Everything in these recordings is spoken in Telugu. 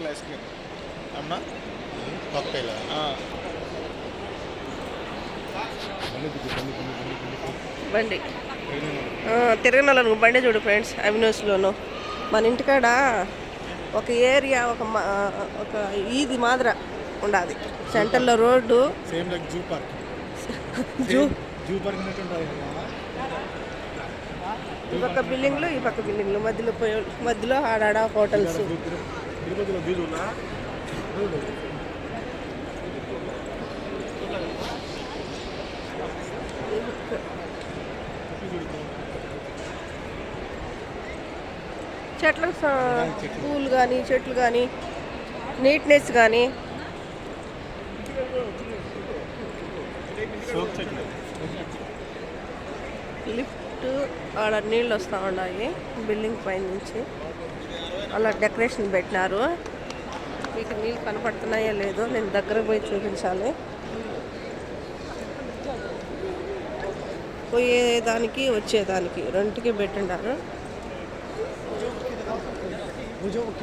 Cocktail ice cream. అమ్మా. కాక్టైల్? ఆ, బండి. ఆ, తిరగనలను బండి చూడు ఫ్రెండ్స్ అవినోస్లోను మన ఇంటికాడ ఒక ఏరియా ఒక మా- ఒక ఈది మాదిర ఉండాలి సెంటర్లో road. Same like zoo park. Zoo. Zoo park ఉన్నట్టు ఉంటుంది ఈ పక్క బిల్డింగ్లు ఈ పక్క బిల్డింగ్లు. మధ్యలో పోయి మధ్యలో ఆడాడ హోటల్స్. తిరుపతిలో పూలు కానీ చెట్లు కానీ నీట్నెస్ కానీ లిఫ్ట్ ఆడ నీళ్ళు వస్తూ ఉన్నాయి బిల్డింగ్ పై నుంచి అలా డెకరేషన్ పెట్టినారు. మీకు నీళ్ళు కనపడుతున్నాయో లేదో నేను దగ్గరకు పోయి చూపించాలి. పోయేదానికి వచ్చేదానికి రెండుకి పెట్టిండారు కనబడుతున్నాయి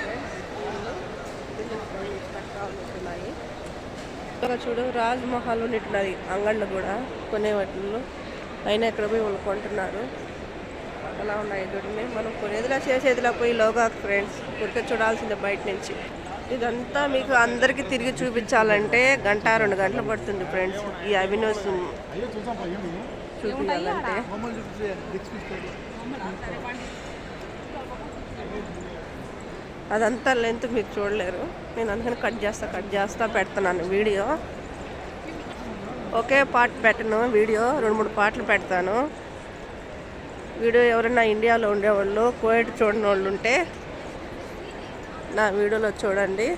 friends. బిల్డింగ్ పై నుంచి కట్టా ఉన్నట్టున్నాయి. పక్కన చూడు రాజ్ మహల్ ఉన్నట్టున్నది అంగళ్ళు కూడా కొనే వాటిల్లో. అయినా ఇక్కడ పోయి వాళ్ళు కొంటున్నారు అలా ఉన్నాయి చూడండి. మనం కొనేదిలా చేసేదిలా పోయి లోగా ఫ్రెండ్స్ ఉరికే చూడాల్సిందే బయట నుంచి. ఇదంతా మీకు అందరికీ తిరిగి చూపించాలంటే గంట రెండు గంటలు పడుతుంది ఫ్రెండ్స్ ఈ అవినోస్ చూపించాలంటే. అదంతా లెంత్ మీరు చూడలేరు. నేను అందుకని కట్ చేస్తా కట్ చేస్తా పెడుతున్నాను వీడియో. ఒకే పార్ట్ పెట్టను వీడియో రెండు మూడు పాటలు పెడతాను. వీడియో ఎవరైనా ఇండియాలో ఉండేవాళ్ళు కోవిడ్ చూడని వాళ్ళు ఉంటే నా వీడియోలో చూడండి.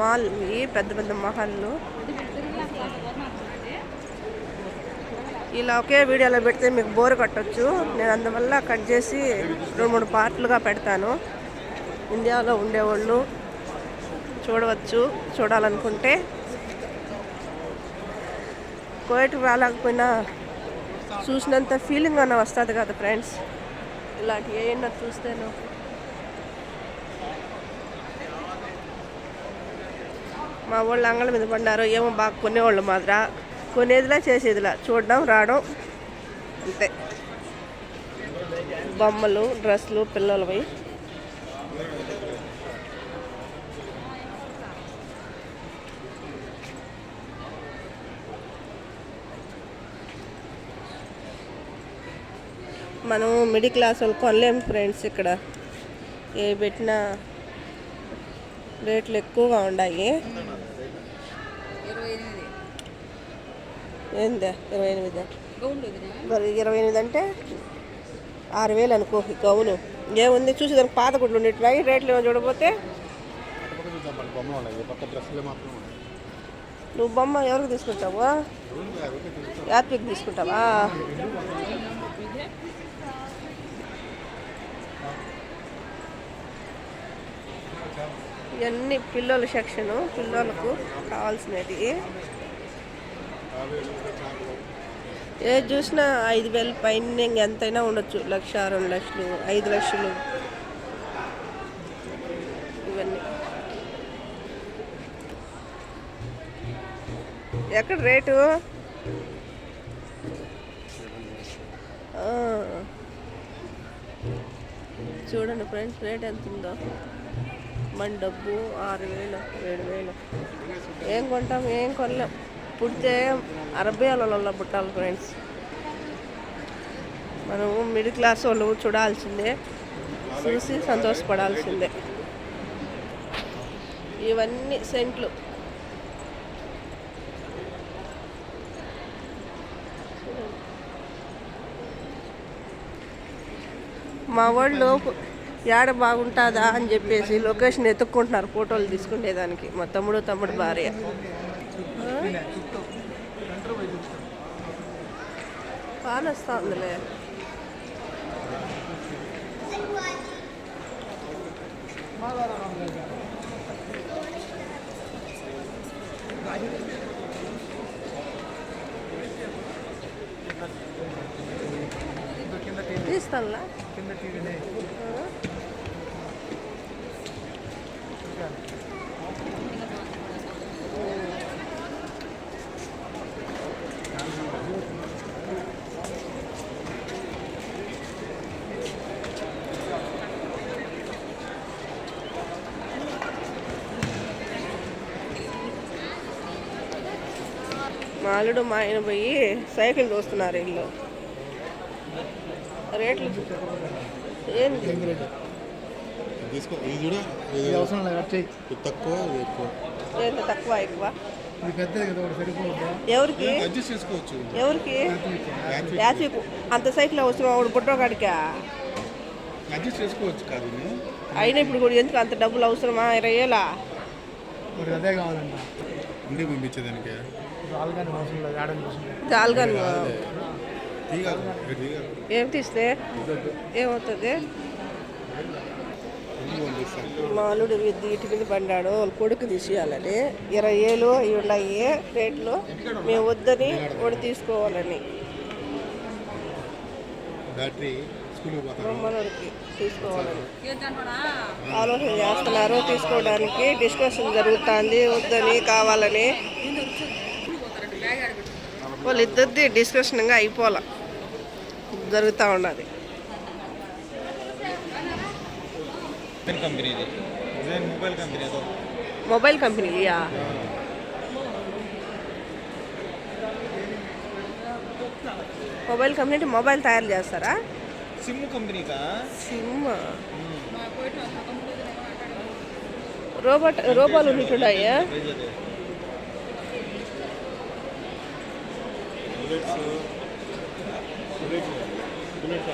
మాల్ ఇవి పెద్ద పెద్ద మహల్లు. ఇలా ఒకే వీడియోలో పెడితే మీకు బోర్ కట్టొచ్చు. నేను అందువల్ల కట్ చేసి రెండు మూడు పార్ట్లుగా పెడతాను. ఇండియాలో ఉండేవాళ్ళు చూడవచ్చు చూడాలనుకుంటే. కోయట్కి రాలేకపోయినా చూసినంత ఫీలింగ్ అన్న వస్తుంది కదా ఫ్రెండ్స్ ఇలాంటి ఏమన్నా చూస్తేను. మా వాళ్ళు అంగళ మీద పడినారు ఏమో బాగా కొనేవాళ్ళు మాత్ర కొనేదిలా చేసేదిలా. చూడడం రావడం అంతే. బొమ్మలు డ్రెస్సులు పిల్లలవి. మనం మిడిల్ క్లాస్ వాళ్ళు కొనలేము ఫ్రెండ్స్ ఇక్కడ. ఏ పెట్టినా రేట్లు ఎక్కువగా ఉన్నాయి ఏందా? ఇరవై ఎనిమిది? మరి ఇరవై ఎనిమిది అంటే ఆరు వేలు అనుకో గౌను. ఏముంది? చూసి దానికి పాత గుడ్లు ఉండేట్టున్నాయి రేట్లు ఏమో చూడకపోతే నువ్వు బొమ్మ ఎవరికి తీసుకుంటావు? యాత్రికి తీసుకుంటావా? ఇవన్నీ పిల్లల సెక్షను పిల్లలకు కావాల్సినవి. ఏది చూసినా ఐదు వేలు పైన ఎంతైనా ఉండొచ్చు. లక్ష రెండు లక్షలు ఐదు లక్షలు. ఇవన్నీ. ఎక్కడ రేటు? చూడండి ఫ్రెండ్స్ రేట్ ఎంత ఉందో మన డబ్బు ఆరు వేలు ఏడు వేలు. ఏం కొంటాం ఏం కొనలేం. పుడితే అరవై వేలలో పుట్టాలి ఫ్రెండ్స్. మనము మిడిల్ క్లాస్ వాళ్ళు చూడాల్సిందే చూసి సంతోషపడాల్సిందే. ఇవన్నీ సెంట్లు. మా వాళ్ళు ఏడ బాగుంటుందా? అని చెప్పేసి లొకేషన్ ఎత్తుక్కుంటున్నారు ఫోటోలు తీసుకునేదానికి మా తమ్ముడు తమ్ముడు భార్య. కానొస్తా ఉందిలే కింద టీవీ తీస్తానులా కింద టీవీనే అల్లుడు మా ఆయన పోయి సైకిల్ దోస్తున్నారు ఇల్లు. రేట్లు తీసుకో ఇది కూడా అవసరం లేదు తక్కువ ఎక్కువ. ఏంది తక్కువ ఎక్కువ? ఎవరికి? అడ్జస్ట్ చేసుకోవచ్చు. ఎవరికి? యాత్రికు అంత సైకిల్ అవసరం ఒకడు బుట్టోగాడికా అడ్జస్ట్ చేసుకోవచ్చు కాదు ఇది. అయినా ఇప్పుడు కూడా ఎందుకు అంత డబ్బులు అవసరమా? ఇరవై వేలా? అదే కావాలంట. ఇంటికి పంపించేదానికి? రాళ్ళు కానీ ఏం తీస్తే ఏమవుతుంది? ఇంటికి పంపిస్తాను మా అల్లుడు ఇది ఇటు మీద పడ్డాడు వాళ్ళ కొడుకు తీసేయాలని. ఇరవై ఏళ్ళు ఇవి ఉన్నాయి రేట్లు. మేము వద్దని వాడు తీసుకోవాలని. బ్యాటరీ మనోడికి తీసుకోవాలని ఆలోచన చేస్తున్నారు. తీసుకోవడానికి డిస్కషన్ జరుగుతుంది. వద్దని కావాలని. వాళ్ళిద్దరిది డిస్కషన్గా అయిపోలే జరుగుతూ ఉన్నది మొబైల్ కంపెనీ ఇది. ఇదే మొబైల్ కంపెనీ అదో మొబైల్ కంపెనీయా మొబైల్ కంపెనీ అంటే మొబైల్ తయారు చేస్తారా? సిమ్ కంపెనీకా? సిమ్ రోబోట్ రోబోలు బుల్లెట్స్. బుల్లెట్స్. బుల్లెట్స్